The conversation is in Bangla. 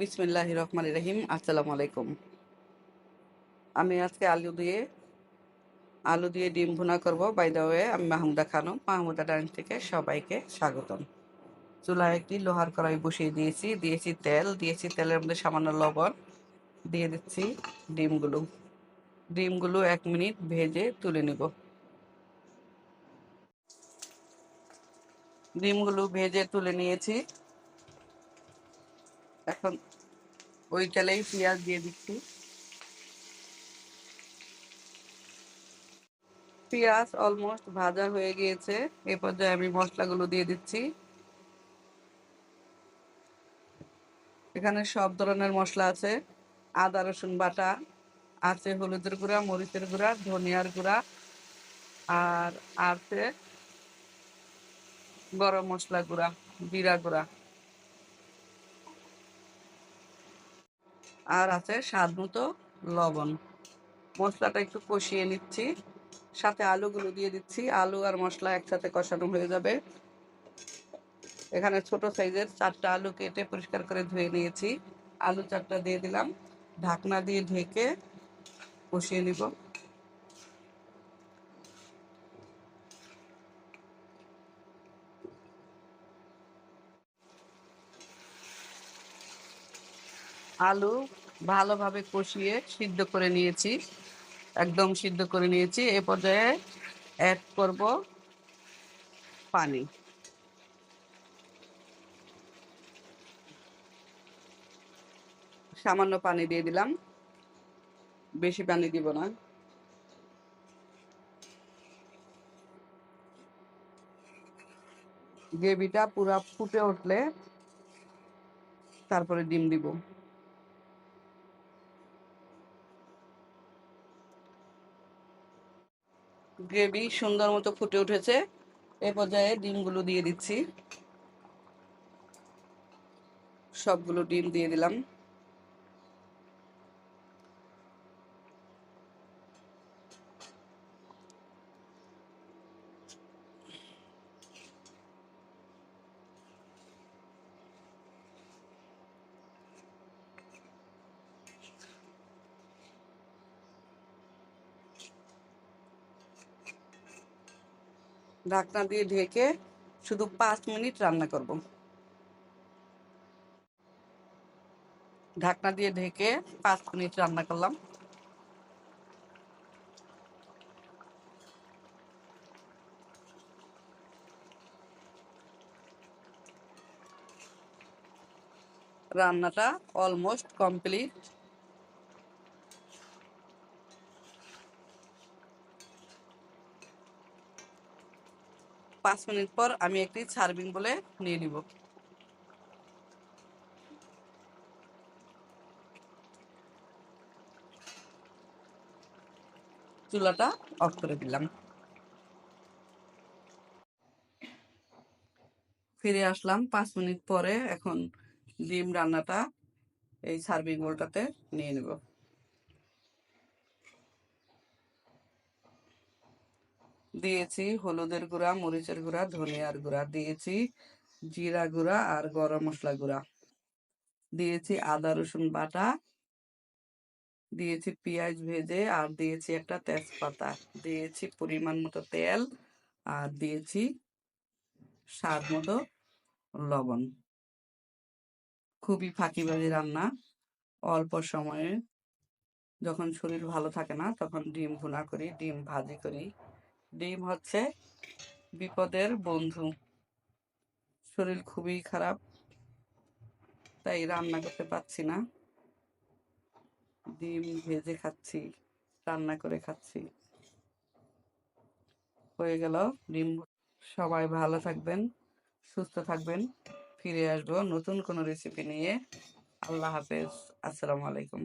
বিসমিল্লাহ রহমান রহিম, আসসালামু আলাইকুম। আমি আজকে আলু দিয়ে আলু দিয়ে ডিম ভুনা করব। বাই দা ওয়ে আমি মাহমুদা খানম, মাহমুদা ডাইন থেকে সবাইকে স্বাগতম। চুলায় একটি লোহার কড়াই বসিয়ে দিয়েছি। দিয়েছি তেল, দিয়েছি তেলের মধ্যে সামান্য লবণ। দিয়ে দিচ্ছি ডিমগুলো। ডিমগুলো এক মিনিট ভেজে তুলে নেব। ডিমগুলো ভেজে তুলে নিয়েছি। এখন ওই তেলেই পেঁয়াজ দিয়ে দিচ্ছি। পেঁয়াজ অলমোস্ট ভাজা হয়ে গিয়েছে। এ পর্যায়ে আমি মশলাগুলো দিয়ে দিচ্ছি। এখানে সব ধরনের মশলা আছে। আদা, রসুন বাটা, আছে হলুদের গুঁড়া, মরিচের গুঁড়া, ধনিয়ার গুঁড়া, আর আছে গরম মশলা গুঁড়া, জিরা গুঁড়া। আর আছে স্বাদ মতো লবণ। মশলাটা একটু কষিয়ে নিচ্ছি। সাথে আলুগুলো দিয়ে দিচ্ছি। আলু আর মশলা একসাথে কষানো হয়ে যাবে। এখানে ছোট সাইজের চারটা আলু কেটে পরিষ্কার করে ধুয়ে নিয়েছি। আলু চারটা দিয়ে দিলাম। ঢাকনা দিয়ে ঢেকে কষিয়ে নিব। আলু ভালোভাবে কষিয়ে সিদ্ধ করে নিয়েছি। একদম সিদ্ধ করে নিয়েছি। এ পর্যায়ে অ্যাড করব পানি। সামান্য পানি দিয়ে দিলাম। বেশি পানি দিব না। গ্রেভিটা পুরা ফুটে উঠলে তারপরে ডিম দিব। গ্রেভি সুন্দর মতো ফুটে উঠেছে। এ পর্যায়ে ডিমগুলো দিয়ে দিচ্ছি। সবগুলো ডিম দিয়ে দিলাম। ঢাকনা দিয়ে ঢেকে শুধু পাঁচ মিনিট রান্না করব। ঢাকনা দিয়ে ঢেকে পাঁচ মিনিট রান্না করলাম। রান্নাটা অলমোস্ট কমপ্লিট। পাঁচ মিনিট পর আমি একটি সার্ভিং বলে নিয়ে নিব। চুলাটা অফ করে দিলাম। ফিরে আসলাম পাঁচ মিনিট পরে এখন ডিম রান্নাটা এই সার্ভিং বোলটাতে নিয়ে নেব। দিয়েছি, হলুদের গুঁড়া, মরিচের গুঁড়া, ধনিয়ার গুঁড়া দিয়েছি, জিরা গুঁড়া আর গরম মশলা গুঁড়া। দিয়েছি আদা, রসুন বাটা, দিয়েছি পেঁয়াজ ভেজে আর দিয়েছি একটা তেজপাতা। দিয়েছি পরিমাণ মতো তেল আর দিয়েছি স্বাদ মতো লবণ। খুবই ফাঁকিবাজি রান্না। অল্প সময়ে যখন শরীর ভালো থাকে না, তখন ডিম ভুনা করি, ডিম ভাজি করি। ডিম হচ্ছে বিপদের বন্ধু। শরীর খুবই খারাপ, তাই রান্না করতে পারছি না। ডিম ভেজে খাচ্ছি, রান্না করে খাচ্ছি। হয়ে গেল ডিম। সবাই ভালো থাকবেন, সুস্থ থাকবেন। ফিরে আসব নতুন কোনো রেসিপি নিয়ে। আল্লাহ হাফেজ। আসসালামু আলাইকুম।